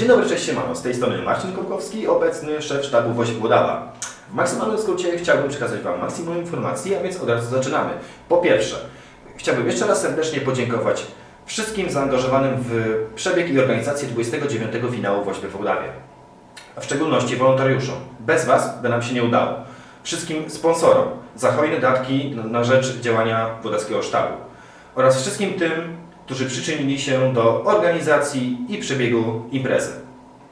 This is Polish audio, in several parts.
Dzień dobry, cześć siemano. Z tej strony Marcin Korkowski, obecny szef sztabu Woź Włodawa. W maksymalnym skrócie chciałbym przekazać Wam maksimum informacji, a więc od razu zaczynamy. Po pierwsze, chciałbym jeszcze raz serdecznie podziękować wszystkim zaangażowanym w przebieg i organizację 29. finału Woźby w Włodawie. A w szczególności wolontariuszom. Bez Was by nam się nie udało. Wszystkim sponsorom za hojne datki na rzecz działania Włodackiego Sztabu oraz wszystkim tym, którzy przyczynili się do organizacji i przebiegu imprezy.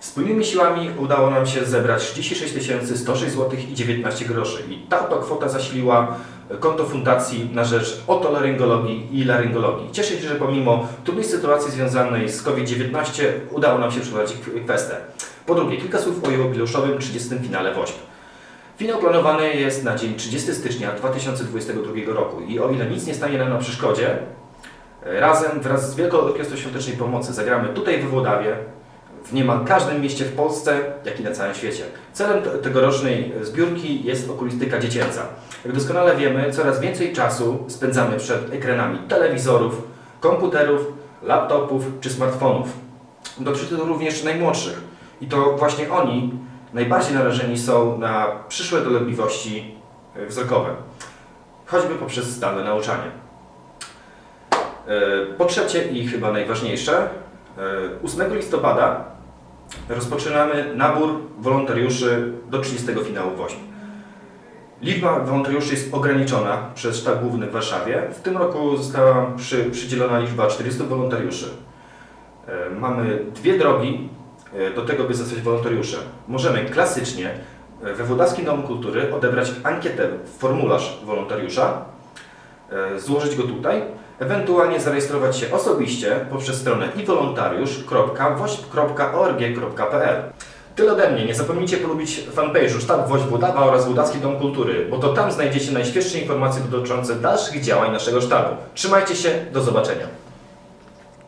Wspólnymi siłami udało nam się zebrać 36 106 zł i 19 groszy i ta oto kwota zasiliła konto fundacji na rzecz otolaryngologii i laryngologii. Cieszę się, że pomimo trudnej sytuacji związanej z COVID-19 udało nam się przeprowadzić kwestię. Po drugie, kilka słów o jubileuszowym 30. finale WOŚP. Finał planowany jest na dzień 30 stycznia 2022 roku i o ile nic nie stanie nam na przeszkodzie, razem wraz z Wielką Orkiestrą Świątecznej Pomocy zagramy tutaj we Włodawie, w niemal każdym mieście w Polsce, jak i na całym świecie. Celem te- tegorocznej zbiórki jest okulistyka dziecięca. Jak doskonale wiemy, coraz więcej czasu spędzamy przed ekranami telewizorów, komputerów, laptopów czy smartfonów. Dotyczy to również najmłodszych i to właśnie oni najbardziej narażeni są na przyszłe dolegliwości e, wzrokowe, choćby poprzez zdalne nauczanie. E, Po trzecie i chyba najważniejsze, e, 8 listopada rozpoczynamy nabór wolontariuszy do 30 finału WOŚP. Liczba wolontariuszy jest ograniczona przez sztab główny w Warszawie. W tym roku została przy, przydzielona liczba 400 wolontariuszy. E, Mamy dwie drogi e, do tego, by zostać wolontariuszem. Możemy klasycznie e, we Włodawskim Domu Kultury odebrać ankietę, formularz wolontariusza, e, złożyć go tutaj, ewentualnie zarejestrować się osobiście poprzez stronę iwolontariusz.wośp.org.pl Tyle ode mnie. Nie zapomnijcie polubić fanpage'u Sztab Woź Włodawa oraz Włodawski Dom Kultury, bo to tam znajdziecie najświeższe informacje dotyczące dalszych działań naszego sztabu. Trzymajcie się, do zobaczenia.